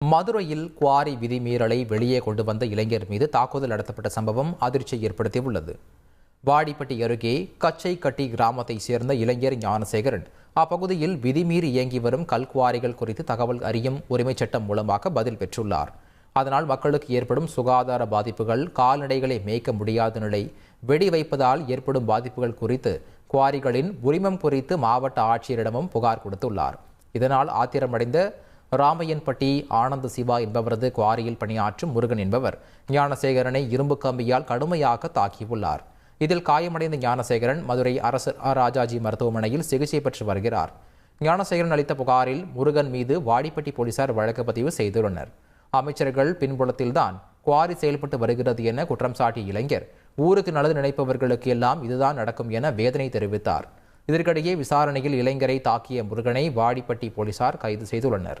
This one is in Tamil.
மதுரையில் குவாரி விதிமீறலை வெளியே கொண்டு வந்த இளைஞர் மீது தாக்குதல் நடத்தப்பட்ட சம்பவம் அதிர்ச்சியை ஏற்படுத்தியுள்ளது. வாடிப்பட்டி அருகே கச்சைக்கட்டி கிராமத்தைச் சேர்ந்த இளைஞர் ஞானசேகரன் அப்பகுதியில் விதிமீறி இயங்கி வரும் கல்குவாரிகள் குறித்து தகவல் அறியும் உரிமைச் சட்டம் மூலமாக பதில் பெற்றுள்ளார். அதனால் மக்களுக்கு ஏற்படும் சுகாதார பாதிப்புகள் கால்நடைகளை மேய்க்க முடியாத நிலை வெடி வைப்பதால் ஏற்படும் பாதிப்புகள் குறித்து குவாரிகளின் உரிமம் குறித்து மாவட்ட ஆட்சியரிடமும் புகார் கொடுத்துள்ளார். இதனால் ஆத்திரமடைந்த ராமையன்பட்டி ஆனந்த சிவா என்பவரது குவாரியில் பணியாற்றும் முருகன் என்பவர் ஞானசேகரனை இரும்பு கம்பியால் கடுமையாக தாக்கியுள்ளார். இதில் காயமடைந்த ஞானசேகரன் மதுரை அரசு ராஜாஜி மருத்துவமனையில் சிகிச்சை பெற்று வருகிறார். ஞானசேகரன் அளித்த புகாரில் முருகன் மீது வாடிப்பட்டி போலீசார் வழக்கு பதிவு செய்துள்ளனர். அமைச்சர்கள் பின்புலத்தில்தான் குவாரி செயல்பட்டு வருகிறது என குற்றம் சாட்டிய இளைஞர் ஊருக்கு நல்லது நினைப்பவர்களுக்கு எல்லாம் இதுதான் நடக்கும் என வேதனை தெரிவித்தார். இதற்கிடையே விசாரணையில் இளைஞரை தாக்கிய முருகனை வாடிப்பட்டி போலீசார் கைது செய்துள்ளனர்.